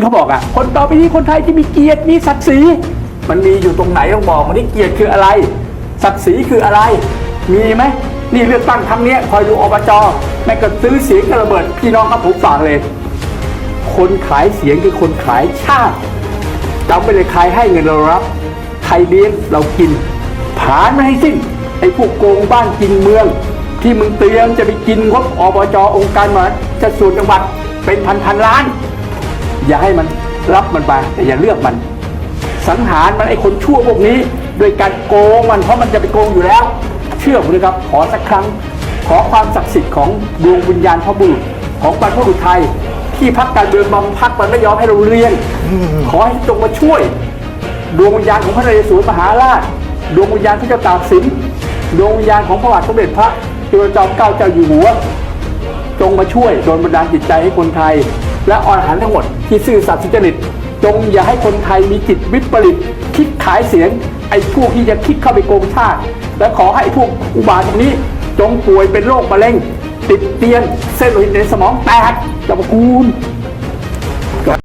เขาบอกอะ คนต่อไปนี้คนไทยที่มีเกียรติมีศักดิ์ศรีมันมีอยู่ตรงไหนต้องบอกมาที่เกียรติคืออะไร ศักดิ์ศรีคืออะไร มีไหมนี่เลือกตั้งครั้งเนี้ยคอยดูอบจแม่งก็ซื้อเสียงกระเบิด พี่น้องครับผมฝากเลย คนขายเสียงคือคนขายชาติจำไปเลยใครให้เงินเรารับใครเลี้ยงเรากินผ่านไม่ให้สิ้นไอ้พวกโกงบ้านกินเมือง ที่มึงเตรียมจะไปกินงบอบจองค์การมาจะส่วนจังหวัดเป็นพันพันล้าน อย่าให้มันรับมันไปแต่อย่าเลือกมัน สังหารมันไอ้คนชั่วพวกนี้ โดยการโกงมันเพราะมันจะไปโกงอยู่แล้ว เชื่อผมนะครับขอสักครั้ง ขอความศักดิ์สิทธิ์ของดวงวิญญาณพ่อบุตรของบรรพบุรุษไทย ที่พักการเมืองบางพักมันไม่ยอมให้เราเรียน ขอให้จงมาช่วย ดวงวิญญาณของพระนเรศวรมหาราช ดวงวิญญาณพระเจ้าตากสินดวงวิญญาณของพระบาทสมเด็จพระจุลจอมเกล้าเจ้าอยู่หัว จงมาช่วยโดนบันดาลจิตใจให้คนไทย และอรหันทั้งหมดที่ซื่อสัตย์สุจริต จงอย่าให้คนไทยมีจิตวิปริต คิดขายเสียง ไอ้พวกที่จะคิดเข้าไปโกงชาติ และขอให้ไอ้พวกอุบาทตรงนี้ จงป่วยเป็นโรคมะเร็ง ติดเตียงเส้นโลหิตในสมองแตกเจ้าพระคุณ